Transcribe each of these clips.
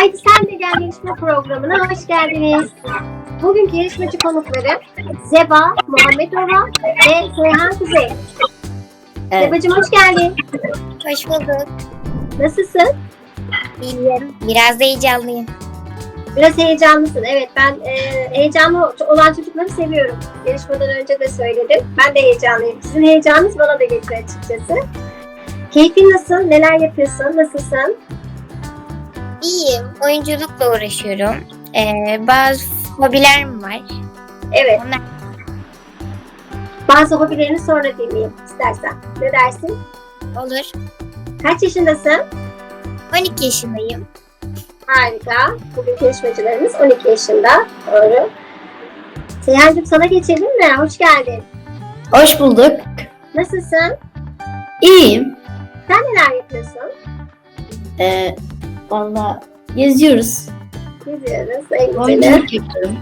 Haydi sen de gel yarışma programına hoş geldiniz. Bugünkü yarışmacı konukları Zeba, Muhammed Ova ve Seyhan Kuzey. Evet. Zebacığım hoş geldin. Hoş bulduk. Nasılsın? İyiyim. Biraz da heyecanlıyım. Biraz heyecanlısın. Evet ben e, heyecanlı olan çocukları seviyorum. Yarışmadan önce de söyledim. Ben de heyecanlıyım. Sizin heyecanınız bana da geçiyor açıkçası. Keyfin nasıl? Neler yapıyorsun? Nasılsın? İyiyim. Oyunculukla uğraşıyorum. Ee, bazı hobilerim var. Evet. Onlar Bazı hobilerini sonra dinleyeyim istersen. Ne dersin? olur. Kaç yaşındasın? 12 yaşındayım. Harika. Bugün yarışmacılarımız 12 yaşında. Doğru. Seyhancığım sana geçelim mi? Hoş geldin. Hoş bulduk. Nasılsın? İyiyim. Sen neler yapıyorsun? Ee, Valla geziyoruz. Geziyoruz. En. Oyunculuk yapıyorum.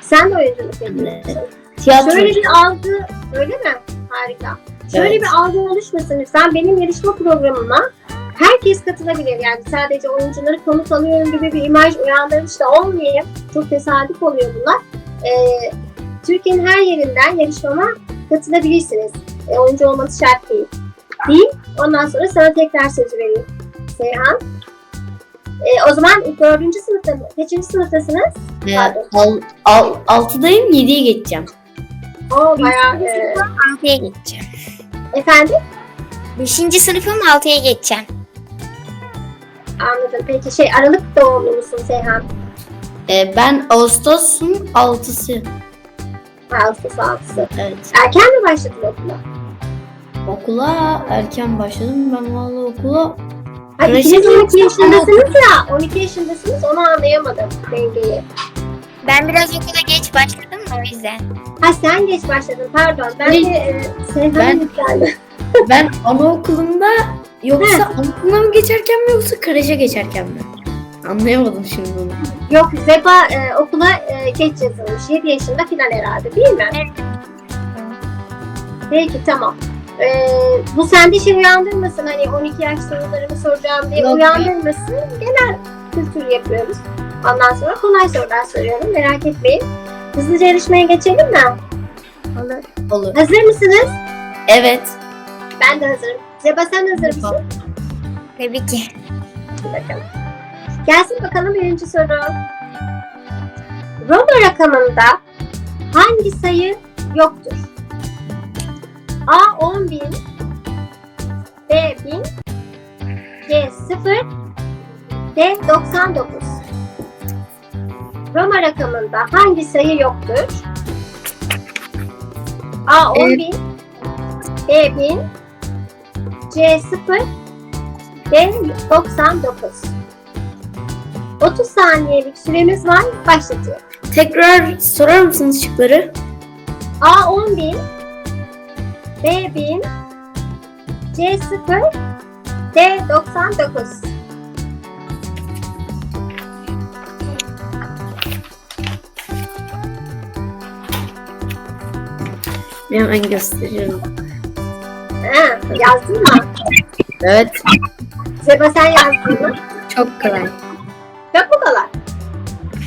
Sen de oyunculuk yapıyorsun. Tiyatro. Şöyle bir algı, öyle mi? Harika. Şöyle Evet. bir algı oluşmasın lütfen. Benim yarışma programıma herkes katılabilir. Yani sadece oyuncuları konuk alıyorum gibi bir imaj uyandırmış da olmayayım. Çok tesadüf oluyor bunlar. Ee, Türkiye'nin her yerinden yarışmama katılabilirsiniz. E, oyuncu olması şart değil. Değil. Ondan sonra sana tekrar sözü vereyim. Seyhan. Ee, o zaman dördüncü sınıfta mı? Kaçıncı sınıftasınız? Ee, al, al, altıdayım, yediye geçeceğim. Oo bayağı... e, 6'ya geçeceğim. efendim? 5. sınıfım 6'ya geçeceğim. Anladım. Peki şey Aralık doğumlu musun Seyhan? Ee, ben Ağustos'un altısı. Ağustos 6'sı. Evet. Erken mi başladın okula? Okula erken başladım. Ben valla okula Ha, Kreşe ikiniz 12 gittim. yaşındasınız ya. 12 yaşındasınız onu anlayamadım dengeyi. Ben biraz okula geç başladım da o yüzden. Ha sen geç başladın pardon. Ben de e, Seyhan Ben- yükseldim. ben anaokulunda yoksa anaokuluna mı geçerken mi yoksa kreşe geçerken mi? Anlayamadım şimdi onu. Yok Zeba e, okula e, geç yazılmış. 7 yaşında filan herhalde değil mi? Evet. Peki tamam. E, bu sende şey uyandırmasın hani 12 yaş sorularımı soracağım diye Yok. uyandırmasın. Genel kültür yapıyoruz. Ondan sonra kolay sorular soruyorum merak etmeyin. Hızlıca yarışmaya geçelim mi? Olur. Olur. Hazır mısınız? Evet. Ben de hazırım. Zeba sen hazır mısın? Tabii ki. Bir bakalım. Gelsin bakalım birinci soru. Roma rakamında hangi sayı yoktur? A 10 bin, B 1000, C 0, D 99. Roma rakamında hangi sayı yoktur? A 10 bin, B 1000, C 0, D 99. 30 saniyelik süremiz var. Başlatıyorum. Tekrar sorar mısınız şıkları? A 10 bin, B 1000, C 0, D 99. Hemen gösteriyorum. Ha, yazdın mı? Evet. Zeba sen yazdın mı? Çok kolay. Çok mu kolay?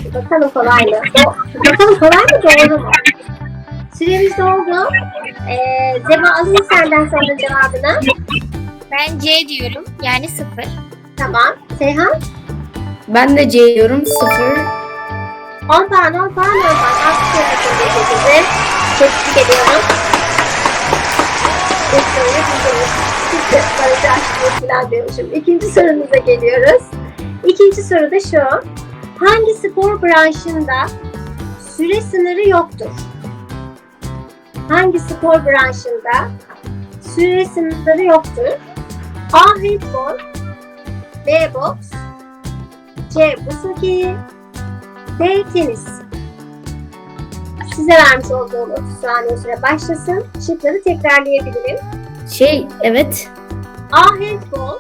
Bir Bakalım kolay mı? Bakalım kolay mı doğru mu? Süremiz doldu. Ee, Zeba alayım senden sonra cevabını. Ben C diyorum. Yani 0. Tamam. Seyhan? Ben de C diyorum. Sıfır. 10 puan, 10 puan, 10 puan. Alkışlıyorum sizi. Tebrik ediyorum. İlk soruyu bildiniz. Siz de barajı açtınız falan diyormuşum. İkinci sorumuza geliyoruz. İkinci soru da şu. Hangi spor branşında süre sınırı yoktur? Hangi spor branşında süre sınırı yoktur? A. Handball B. Boks C. Buz hokeyi D. Tenis. Size vermiş olduğum 30 saniye süre başlasın. Şıkları tekrarlayabilirim. Şey evet. A. Handball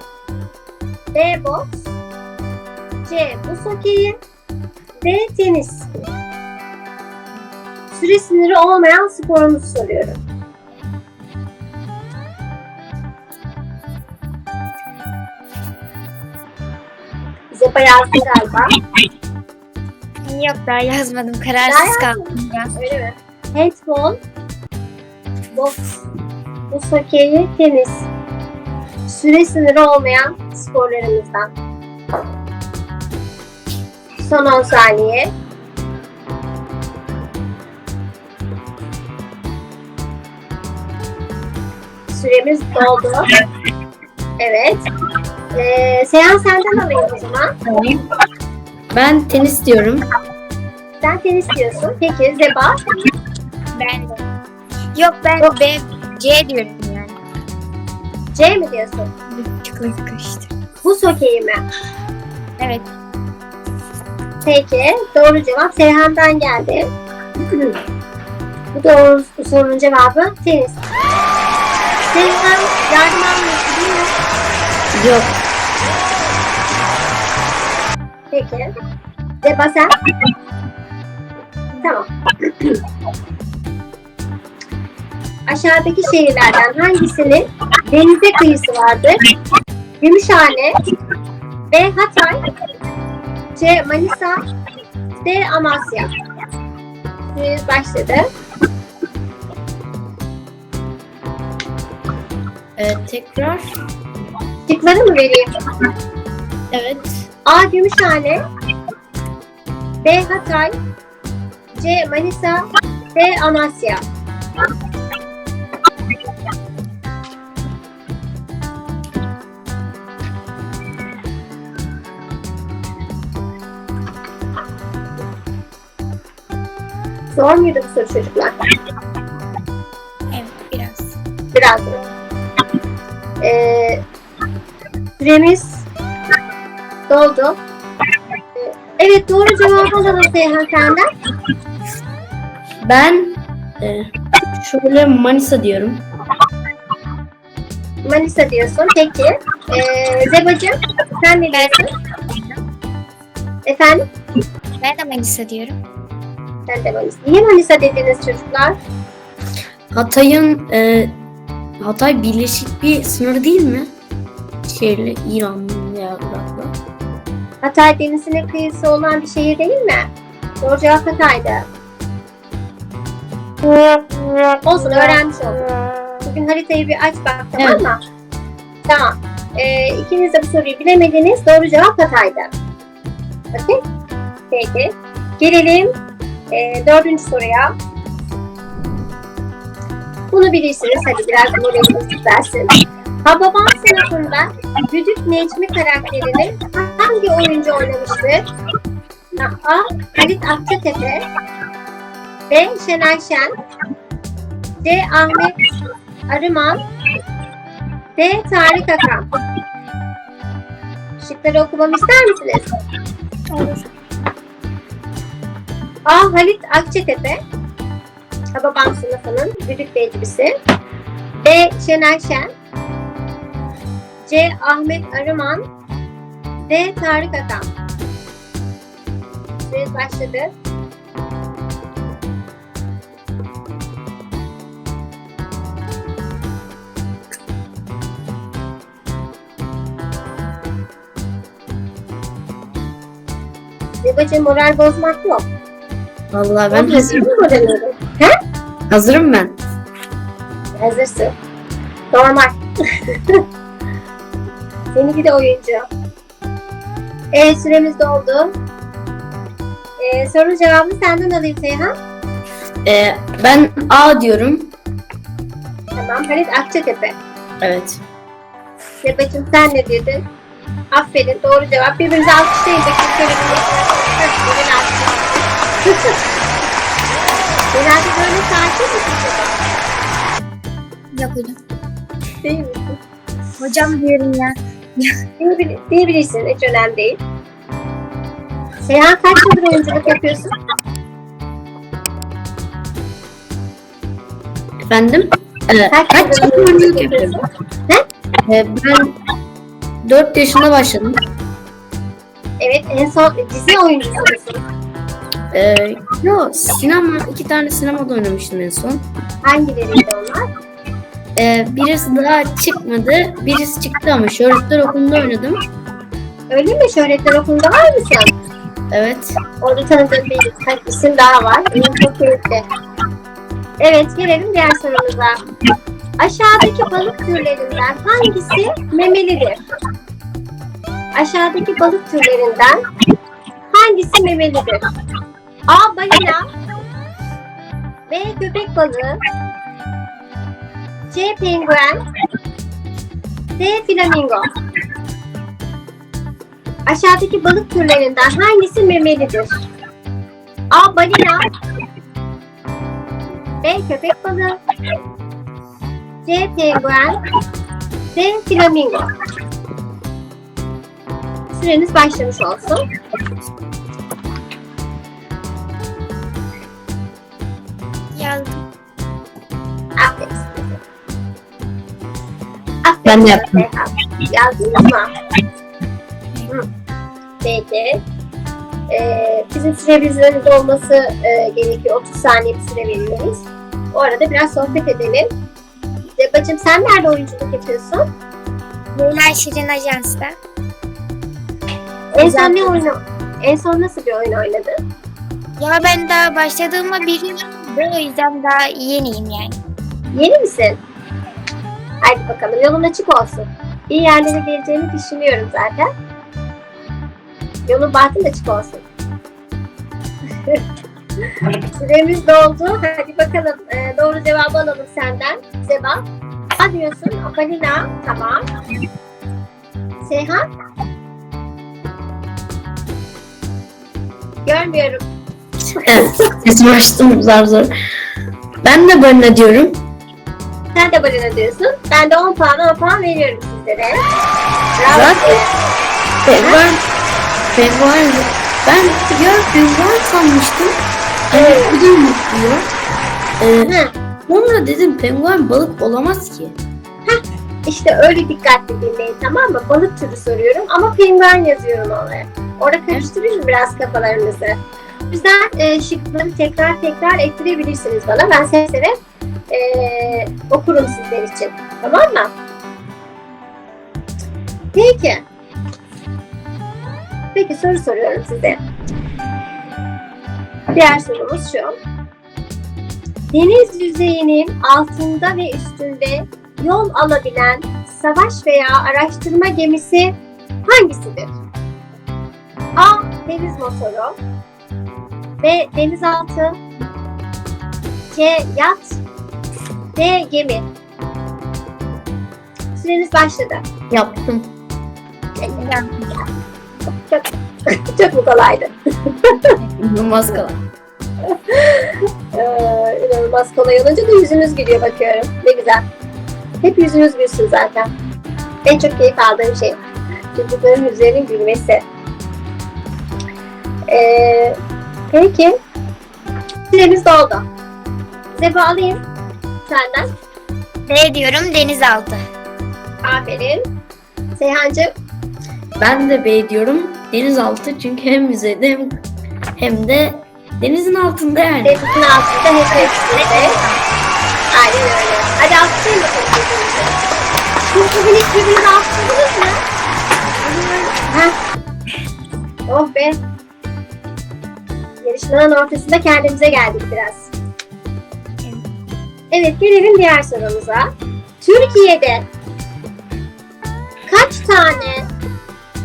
B. Boks C. Buz hokeyi D. Tenis. Süre sınırı olmayan sporumuzu soruyorum. Bize Zeba yazdın galiba. Yok daha yazmadım. Kararsız Daha kaldım biraz. Öyle mi? Handball, boks, buz hokeyi, tenis. Süre sınırı olmayan sporlarımızdan. Son 10 saniye. Süremiz doldu. Evet. Ee, Seyhan senden alayım o zaman. Ben tenis diyorum. Sen tenis diyorsun. Peki Zeba. Ben de. Yok ben Yok. B, C diyorum yani. C mi diyorsun? Çok karıştı. Buz hokeyi mi? Evet. Peki doğru cevap Seyhan'dan geldi. Bu doğru bu sorunun cevabı tenis. Seyhan yardım almıyorsun değil mi? Yok. Peki. Zeba sen? Tamam. Aşağıdaki şehirlerden hangisinin denize kıyısı vardır? Gümüşhane, B. Hatay, C. Manisa, D. Amasya. Süreniz başladı. Ee, tekrar. Şıkları mı vereyim? Evet. A. Gümüşhane, B. Hatay, C. Manisa, D. Amasya. Zor muydu bu soru çocuklar? Evet biraz. Biraz zor. Ee, süremiz doldu. Ee, Evet doğru cevabı alalım Seyhan senden. Ben e, şöyle Manisa diyorum. Manisa diyorsun. Peki. Ee, Zebacığım sen ne diyorsun? Efendim? Ben de Manisa diyorum. Sen de Manisa. Niye Manisa dediniz çocuklar? Hatay'ın e, Hatay birleşik bir sınır değil mi? Şehirle İran veya Irak'la. Hatay denizine kıyısı olan bir şehir değil mi? Doğru cevap Hatay'dı. Olsun öğrenmiş olduk. Bugün haritayı bir aç bak tamam Evet. mı? Tamam. Ee, ikiniz de bu soruyu bilemediniz. Doğru cevap Hatay'dı. Okey? Peki. Gelelim ee, dördüncü soruya. Bunu bilirsiniz. Hadi biraz moraliniz düzelsin. Hababam sınıfında Güdük Necmi karakterini hangi oyuncu oynamıştır? A. Halit Akçatepe B. Şener Şen C. Ahmet Arıman D. Tarık Akan Şıkları okumamı ister misiniz? Olur. A. Halit Akçatepe Hababam sınıfının Güdük Necmisi B. Şener Şen C. Ahmet Arıman D. Tarık Akan Süreniz başladı. Zebacı moral bozmak yok. Vallahi ben hazırım. moralini? Hazırım ben. Hazırsın. Normal. Seninki de oyuncu. Evet süremiz doldu. Ee, soru cevabını senden alayım Seyhan. Ee, ben A diyorum. Tamam. Halit Akçatepe. Evet. Sebacım sen ne dedin? Aferin doğru cevap. Birbirimize alkışlayın bakayım şöyle bir Heh, Birbirine alkışlayın. Genelde böyle sakin misin? Yok hocam. Değil misin? Hocam diyorum ya. Diyebil- diyebilirsin. Hiç önemli değil. Seyhan kaç yıldır oyunculuk yapıyorsun? Efendim? Ee, Kaç kaç yıldır oyunculuk yapıyorum? Ee, ben 4 yaşında başladım. Evet en son dizi oyuncusu musun? Ee, yo, sinema, iki tane sinemada oynamıştım en son. Hangileriydi onlar? Ee, birisi daha çıkmadı, birisi çıktı ama Şöhretler Okulu'nda oynadım. Öyle mi? Şöhretler okulunda var mısın? Evet. Orada tanıdığım bir isim daha var. Benim çok keyifli. Evet, gelelim diğer sorumuza. Aşağıdaki balık türlerinden hangisi memelidir? Aşağıdaki balık türlerinden hangisi memelidir? A. Balina B. Köpek balığı C. Penguen D. Flamingo Aşağıdaki balık türlerinden hangisi memelidir? A. Balina B. Köpek balığı C. Penguen D. Flamingo Süreniz başlamış olsun. Yazdım. Aferin Ben de yaptım. Yazdınız mı? Hı. Peki. Ee, bizim süremizin dolması e, gerekiyor. 30 saniye bir süre veriyoruz. O arada biraz sohbet edelim. Zebacım sen nerede oyunculuk yapıyorsun? Leyla Şirin Ajans'ta. En son ne oyunu? En son nasıl bir oyun oynadın? Ya ben daha başladığıma bir oldu, o yüzden daha yeniyim yani. Yeni misin? Hadi bakalım yolun açık olsun. İyi yerlere geleceğini düşünüyorum zaten. Yolun bahtın açık olsun. Süremiz doldu. Hadi bakalım ee, doğru cevabı alalım senden. Seba. A diyorsun. Akalina. Tamam. Seyhan. Görmüyorum. Evet. Sesimi açtım zar zor. Ben de balina diyorum. Sen de balina diyorsun. Ben de 10 puan 10 puan veriyorum sizlere. Bravo. Penguen. Penguen. Ben ya penguen sanmıştım. Evet. Bu da diyor. Ee, sonra dedim penguen balık olamaz ki. İşte öyle dikkatli dinleyin tamam mı? Balık türü soruyorum ama penguen yazıyorum oraya. Orada karıştırıyorum biraz kafalarınızı. O yüzden e, şıkları tekrar tekrar ettirebilirsiniz bana. Ben seve seve e, okurum sizler için. Tamam mı? Peki. Peki soru soruyorum size. Diğer sorumuz şu. Deniz yüzeyinin altında ve üstünde yol alabilen savaş veya araştırma gemisi hangisidir? A. Deniz motoru B. Denizaltı C. Yat D. Gemi Süreniz başladı. Yaptım. Çok, çok mu kolaydı? İnanılmaz kolay. Ee, inanılmaz kolay olunca da yüzünüz gülüyor bakıyorum. Ne güzel. Hep yüzünüz gülsün zaten. En çok keyif aldığım şey. Çocukların yüzlerinin gülmesi. Ee, peki. Süremiz doldu. Zeba alayım senden. D diyorum denizaltı. Aferin. Seyhancı. Ben de B diyorum. Denizaltı çünkü hem yüzeyde hem, hem de denizin altında yani. Denizin altında hep hepsinde. Aynen öyle. Hadi alkışlayın bakalım. Siz bugün hiç birbirinizi alkışladınız mı? Heh. Oh be. Yarışmanın ortasında kendimize geldik biraz. Evet gelelim diğer sorumuza. Türkiye'de kaç tane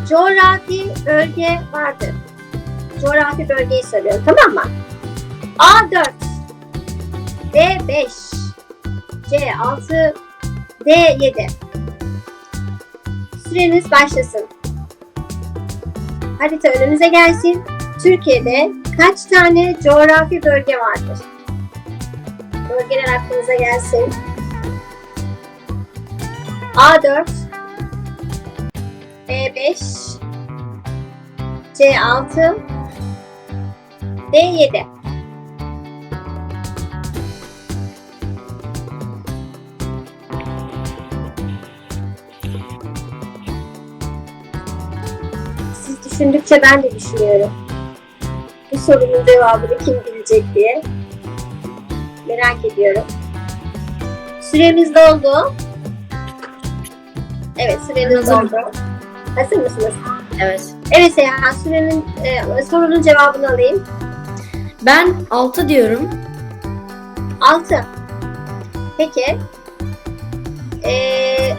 coğrafi bölge vardır? Coğrafi bölgeyi soruyorum tamam mı? A4 D5 C6 D7 Süreniz başlasın. Harita önünüze gelsin. Türkiye'de kaç tane coğrafi bölge vardır? Bölgeler aklınıza gelsin. A4 B5 C6 D7 Siz düşündükçe ben de düşünüyorum. Bu sorunun cevabını kim bilecek diye. Merak ediyorum. Süremiz doldu. Evet süremiz doldu. Hazır mısınız? Evet. Evet Seyhan sürenin e, sorunun cevabını alayım. Ben 6 diyorum. 6. Peki. Ee.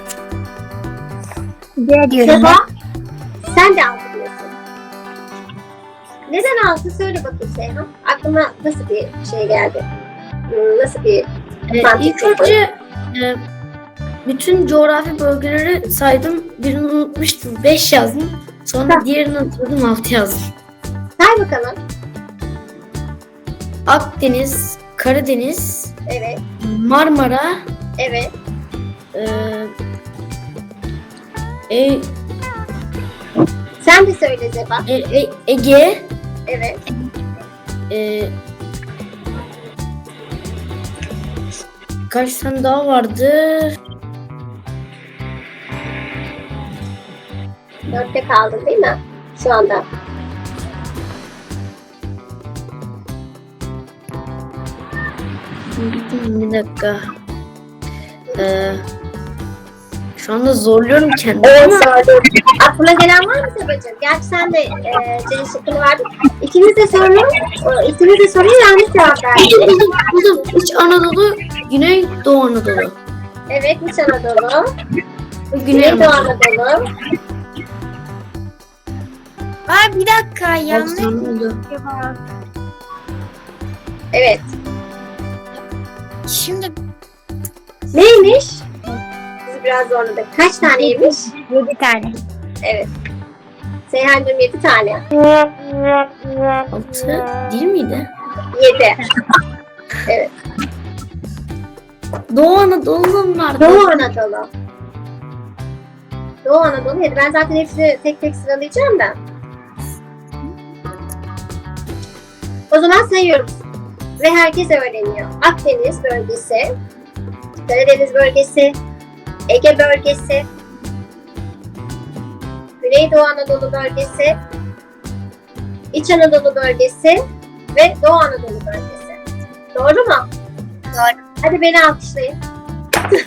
Seba sen de 6 diyorsun. Neden 6 söyle bakayım Seyhan. Aklına nasıl bir şey geldi? Hmm, Nasıl bir Ee, Mantıklı. ilk önce e, bütün coğrafi bölgeleri saydım. Birini unutmuştum. 5 yazdım. Sonra Tamam. diğerini hatırladım 6 yazdım. say bakalım. Akdeniz, Karadeniz, Evet, Marmara, evet. e, e, Sen de söyle Zeba. e, e- Ege, Evet. e, kaç tane daha vardı? Dörtte kaldın değil mi? Şu anda. Bir dakika. E, şu anda zorluyorum kendimi Evet, ama sordum. Aklına gelen var mı Sebacığım? Gerçi sen de e, Celil şıkkını verdin. İkiniz de sorun, e, ikiniz de soruyu yanlış cevap verdiniz. buldum, buldum. İç Anadolu, Güney Doğu Anadolu. Evet, İç Anadolu, Güney Güneydoğu Anadolu. Anadolu. Aa bir dakika yanlış cevap. Evet. Şimdi Neymiş? Bizi biraz zorladık. Kaç taneymiş? 7 tane. Evet. Seyhancığım 7 tane. Altı değil miydi? 7. Doğu Anadolu'nun vardı. Doğu Anadolu. Doğu Anadolu 7. Ben zaten hepsini tek tek sıralayacağım da. O zaman sayıyorum. Ve herkes öğreniyor. Akdeniz bölgesi, Karadeniz bölgesi, Ege bölgesi, Güneydoğu Anadolu bölgesi, İç Anadolu bölgesi ve Doğu Anadolu bölgesi. Doğru mu? Doğru. Hadi beni alkışlayın.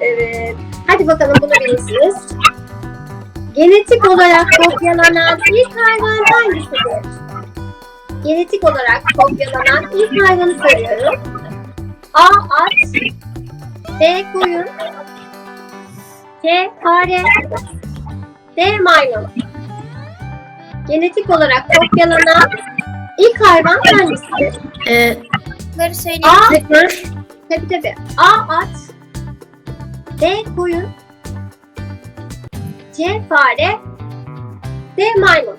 evet. Hadi bakalım bunu bilirsiniz. Genetik olarak kopyalanan ilk hayvan hangisidir? Genetik olarak kopyalanan ilk hayvanı sayıyorum. A. At B. Koyun C. Fare D. Maymun Genetik olarak kopyalanan ilk hayvan hangisidir? Ee, Bunları söyleyeyim. A. tekrar. Tabii tabii. A. At B. Koyun C. Fare D. Maymun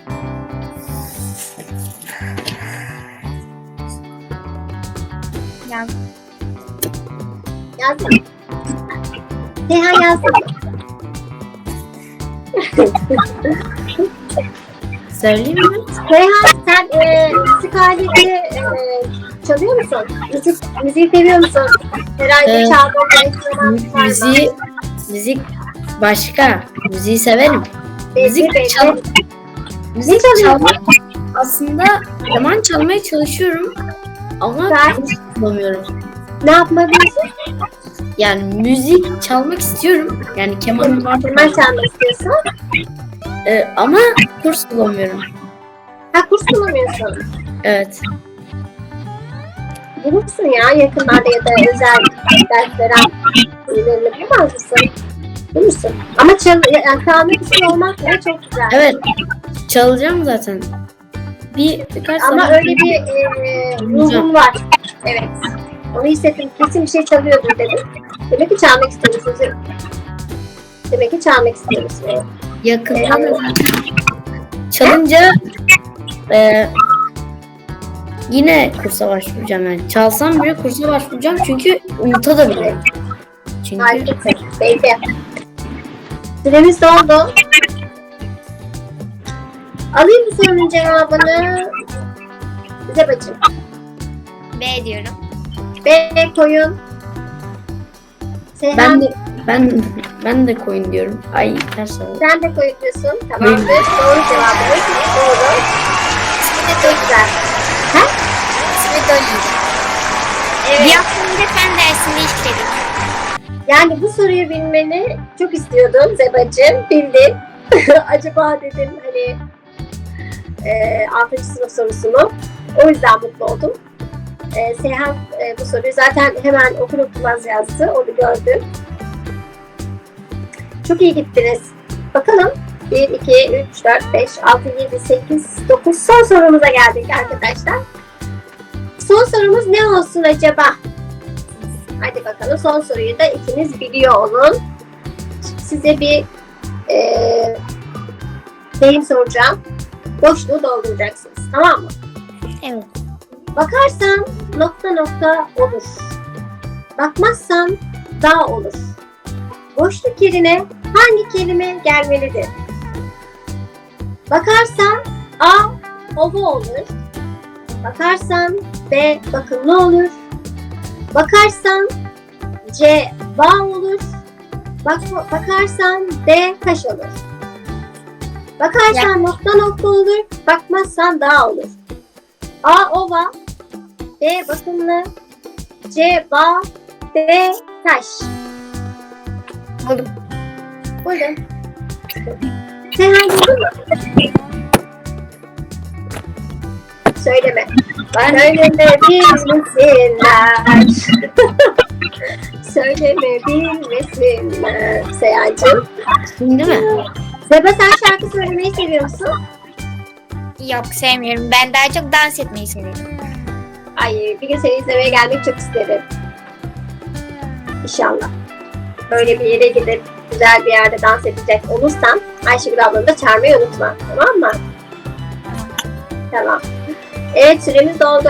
Seyhan yazdın mı? Söyleyeyim mi? Seyhan sen e, müzik aleti e, çalıyor musun? Müzik, müziği seviyor musun? Herhalde var mı? Müziği, müzik başka. Müziği severim. Belli, Müzik belli. çal, müzik çalmak aslında keman çalmaya çalışıyorum ama kurs bulamıyorum. Ne yapmalısın? Yani müzik çalmak istiyorum. Yani keman Keman çalmak istiyorsun. Ee, ama kurs bulamıyorum. Ha kurs bulamıyorsun. Evet. Bulursun ya yakınlarda ya da özel derslere verilebilemez misin? Bulursun. Ama çal, yani çalmak için olmak bile çok güzel. Evet. Çalacağım zaten. Bir birkaç Ama öyle bir e, ruhun var. Evet. Onu hissettim. Kesin bir şey çalıyordur dedim. Demek ki çalmak istiyorsun. Demek ki çalmak istiyorsun. Evet. yakında Evet. da zaten. Çalınca e, yine kursa başvuracağım yani. Çalsam bile kursa başvuracağım çünkü unutabilirim. Çünkü Harikasın. Belli. Süremiz doldu. Alayım bu sorunun cevabını. Bize bacım. B diyorum. B koyun. Seyhan ben de ben ben de koyun diyorum. Ay ters oldu. sen de koyun diyorsun. Tamamdır. Doğru cevabımız. Doğru. İsmi de Dolly. Ha? İsmi Dolly. Evet. Bir önce fen dersinde işledik. Yani bu soruyu bilmeni çok istiyordum Zebacığım. Bildin. Acaba dedim hani e, 6. sınıf sorusu mu? O yüzden mutlu oldum. E, Seyhan e, bu soruyu zaten hemen okur okumaz yazdı. Onu gördüm. Çok iyi gittiniz. Bakalım 1, 2, 3, 4, 5, 6, 7, 8, 9 son sorumuza geldik arkadaşlar. Son sorumuz ne olsun acaba? Hadi bakalım son soruyu da ikiniz biliyor olun. Size bir eee deyim soracağım. Boşluğu dolduracaksınız. Tamam mı? Evet. Bakarsan nokta nokta olur. Bakmazsan dağ olur. Boşluk yerine hangi kelime gelmelidir? Bakarsan A ova olur. Bakarsan B bakımlı olur. Bakarsan C bağ olur. Bak, bakarsan D taş olur. Bakarsan nokta nokta olur. Bakmazsan dağ olur. A ova, B bakımlı, C bağ, D taş. Buldum. Buyurun. Seyhan buldun mu? Söyleme. Söyleme bilmesinler. Söyleme bilmesinler. Seyhancığım. Şimdi mi? Zeba sen şarkı söylemeyi seviyor musun? Yok sevmiyorum. Ben daha çok dans etmeyi seviyorum. Ay bir gün seni izlemeye gelmek çok isterim. İnşallah. Böyle bir yere gidip güzel bir yerde dans edecek olursan Ayşegül ablanı da çağırmayı unutma. Tamam mı? Tamam. Evet süremiz doldu.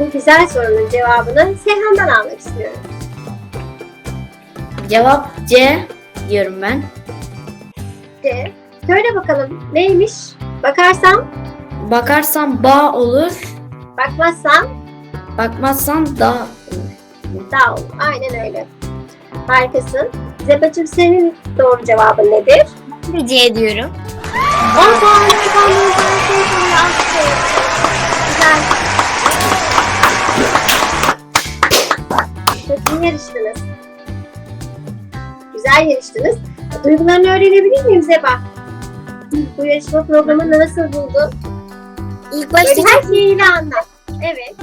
Bu güzel sorunun cevabını Seyhan'dan almak istiyorum. Cevap C diyorum ben. C. Söyle bakalım neymiş? Bakarsam, Bakarsan bağ olur, bakmazsam bakmazsan da olur. dağ olur. Aynen öyle. Harikasın. Zebacığım senin doğru cevabın nedir? Bir C diyorum. 10 puan alkışlayın. Güzel. Çok iyi yarıştınız. Güzel yarıştınız. Duygularını öğrenebilir miyim Zeba? Bu yarışma programını nasıl buldun? İlk başta Böyle çok, her şeyiyle anlat. Evet.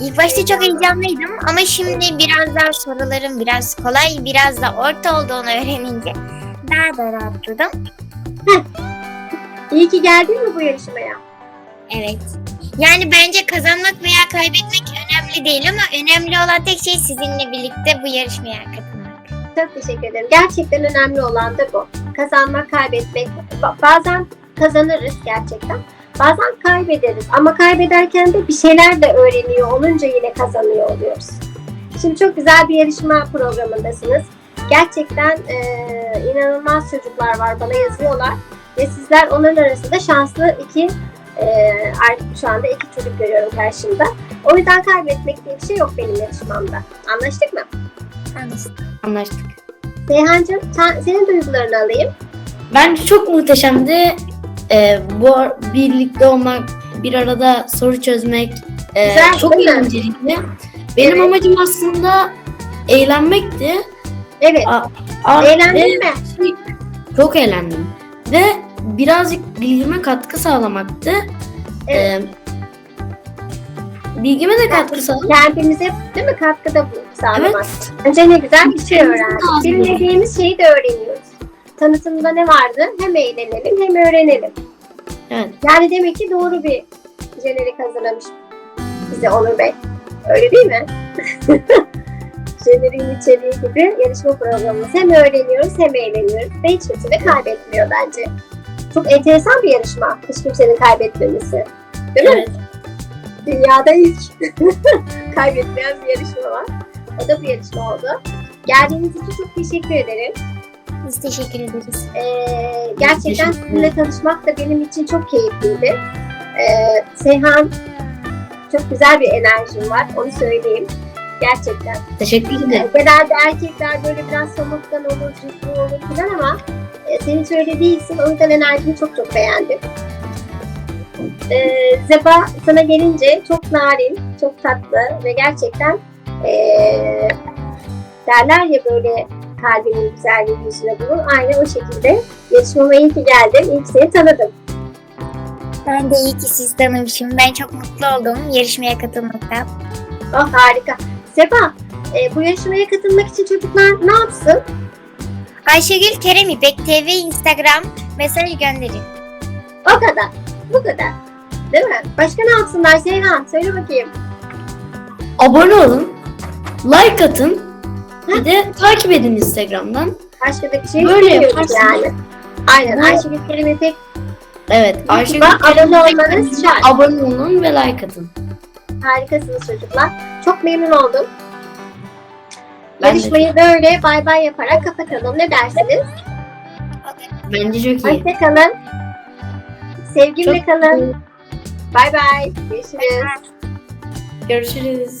ilk başta çok heyecanlıydım ama şimdi biraz daha soruların biraz kolay, biraz da orta olduğunu öğrenince daha da rahatladım. İyi ki geldin mi bu yarışmaya? Evet. Yani bence kazanmak veya kaybetmek önemli değil ama önemli olan tek şey sizinle birlikte bu yarışmaya katılmak. Çok teşekkür ederim. Gerçekten önemli olan da bu. Kazanmak, kaybetmek. Ba- Bazen kazanırız gerçekten. Bazen kaybederiz. Ama kaybederken de bir şeyler de öğreniyor olunca yine kazanıyor oluyoruz. Şimdi çok güzel bir yarışma programındasınız. Gerçekten eee, inanılmaz çocuklar var. Bana yazıyorlar. Ve sizler onların arasında şanslı iki eee, artık şu anda iki çocuk görüyorum karşımda. O yüzden kaybetmek diye bir şey yok benim yarışmamda. Anlaştık mı? Anlaştık. Anlaştık. Seyhancığım sen, senin duygularını alayım. Bence çok muhteşemdi. Ee, bu birlikte olmak, bir arada soru çözmek e, Güzel, çok eğlenceliydi. Benim Evet. amacım aslında eğlenmekti. Evet. Aa, Eğlendin ve mi? Çok eğlendim. Ve birazcık bilgime katkı sağlamaktı. Evet. Ee, bilgime de katkı sağladı. Kendimize değil mi katkıda sağlamak. Evet. Bence ne güzel bir şey öğrendik. Bilmediğimiz şeyi de öğreniyoruz. Tanıtımda ne vardı? Hem eğlenelim hem öğrenelim. Evet. Yani demek ki doğru bir jenerik hazırlamış bize Onur Bey. Öyle değil mi? Jeneriğin içeriği gibi yarışma programımız hem öğreniyoruz hem eğleniyoruz ve hiç kimse de kaybetmiyor bence. Çok enteresan bir yarışma. Hiç kimsenin kaybetmemesi. Değil mi? Evet. Dünyada ilk kaybetmeyen bir yarışma var. O da bu yarışma oldu. Geldiğiniz için çok teşekkür ederim. Biz teşekkür ederiz. Ee, gerçekten sizinle tanışmak da benim için çok keyifliydi. Ee, Seyhan çok güzel bir enerjin var. Onu söyleyeyim. Gerçekten. Teşekkür Ee, ederim. genelde erkekler böyle biraz somurtkan olur, ciddi olur falan ama e, sen hiç öyle değilsin. O yüzden enerjini çok çok beğendim. Ee, Zeba sana gelince çok narin, çok tatlı ve gerçekten ee, derler ya böyle kalbinin güzelliği yüzüne bulur. Aynı o şekilde yarışmama iyi ki geldin. İyi ki seni tanıdım. Ben de iyi ki siz tanımışım. Ben çok mutlu oldum yarışmaya katılmaktan. Oh harika. Seba, e, bu yarışmaya katılmak için çocuklar ne yapsın? Ayşegül Kerem İpek TV Instagram mesaj gönderin. O kadar. Bu kadar. Değil mi? Başka ne yapsınlar Seyhan? Söyle bakayım. Abone olun. Like atın. Bir de takip edin Instagram'dan. Bir şey Böyle yaparsınız. yani. Aynen. Bu- Ayşegül Kerim'e tek Evet. Ayşegül abone olmanız şart. Abone olun ve like atın. harikasınız çocuklar. Çok memnun oldum. Ben de Yarışmayı böyle bay bay yaparak kapatalım. Ne dersiniz? Bence çok iyi. Hoşçakalın. Sevgimle Çok kalın. Bay bay. Görüşürüz. Görüşürüz.